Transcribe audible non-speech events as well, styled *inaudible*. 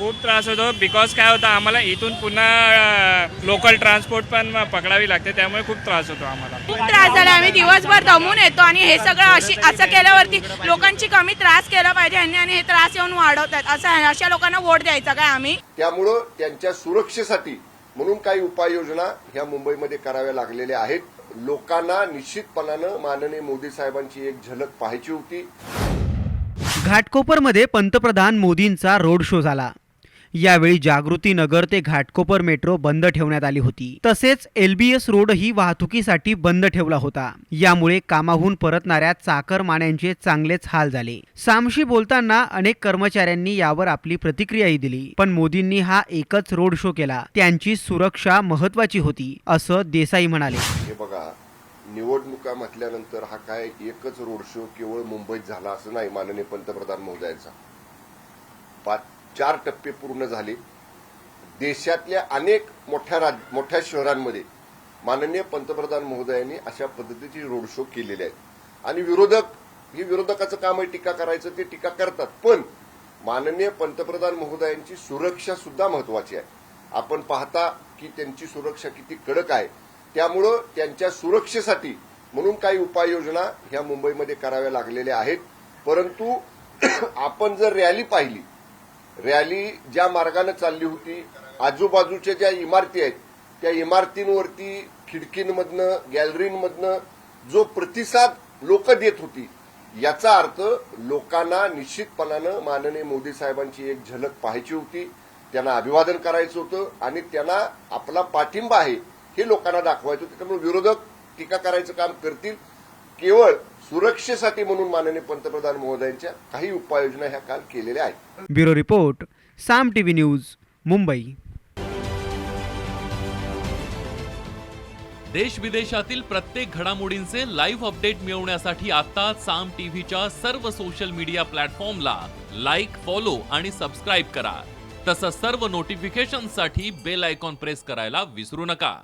खूप त्रास होतो. बिकॉज काय होतं आम्हाला इथून पुन्हा लोकल ट्रान्सपोर्ट पण पकडावी लागते त्यामुळे खूप त्रास होतो आम्हाला. खूप त्रास झाला. आम्ही दिवसभर दमून येतो आणि हे सगळं अशी असं केल्यावरती लोकांची कमी त्रास केला पाहिजे यांनी आणि हे त्रास येऊन वाढवतात असं आहे. अशा लोकांना वोट द्यायचा काय आम्ही? त्यामुळं त्यांच्या सुरक्षेसाठी म्हणून काही उपाययोजना ह्या मुंबईमध्ये कराव्या लागलेल्या आहेत. लोकांना निश्चितपणानं माननीय मोदी साहेबांची एक झलक पाहायची होती. घाटकोपरमध्ये पंतप्रधान मोदींचा रोड शो झाला. यावेळी जागृती नगर ते घाटकोपर मेट्रो बंद ठेवण्यात आली होती. तसेच एलबीएस रोड ही वाहतुकीसाठी बंद ठेवला होता. यामुळे कामाहून परतणाऱ्या चाकरमान्यांचे चांगलेच हाल झाले. सामशी बोलताना अनेक कर्मचाऱ्यांनी यावर आपली प्रतिक्रियाही दिली. पण मोदींनी हा एकच रोड शो केला. त्यांची सुरक्षा महत्वाची होती असं देसाई म्हणाले. हे बघा निवडणुका म्हटल्यानंतर हा काय एकच रोड शो केवळ मुंबईत झाला असं नाही माननीय पंतप्रधान महोदयाचा. पाच चार टप्पे पूर्ण झाले. देशातल्या अनेक मोठ्या राज मोठ्या शहरांमध्ये माननीय पंतप्रधान महोदयांनी अशा पद्धतीचे रोड शो केलेले आहेत. आणि विरोधक हे विरोधकाचं काम आहे टीका करायचं ते टीका करतात. पण माननीय पंतप्रधान महोदयांची सुरक्षा सुद्धा महत्वाची आहे. आपण पाहता की त्यांची सुरक्षा किती कडक आहे. त्यामुळं त्यांच्या सुरक्षेसाठी म्हणून काही उपाययोजना ह्या मुंबईमध्ये कराव्या लागलेल्या आहेत. परंतु *clears throat* आपण जर रॅली पाहिली रॅली ज्या मार्गाने चालली होती आजूबाजूच्या ज्या इमारती आहेत त्या इमारतींवरती खिडकींमधनं गॅलरींमधनं जो प्रतिसाद लोक देत होती याचा अर्थ लोकांना निश्चितपणानं माननीय मोदी साहेबांची एक झलक पाहायची होती. त्यांना अभिवादन करायचं होतं आणि त्यांना आपला पाठिंबा आहे हे लोकांना दाखवायचं होतं. त्यामुळे विरोधक टीका करायचं काम करतील. केवळ सुरक्षेसाठी म्हणून माननीय पंतप्रधान महोदयांच्या काही उपाययोजना ह्या काल केलेल्या आहेत. Bureau report Saam TV news Mumbai. देश विदेशातील प्रत्येक घडामोडींचे लाईव्ह अपडेट मिळवण्यासाठी आता साम टीव्हीच्या सर्व सोशल मीडिया प्लॅटफॉर्मला लाईक फॉलो आणि सबस्क्राईब करा. तसंच सर्व नोटिफिकेशनसाठी बेल आयकॉन प्रेस करायला विसरू नका.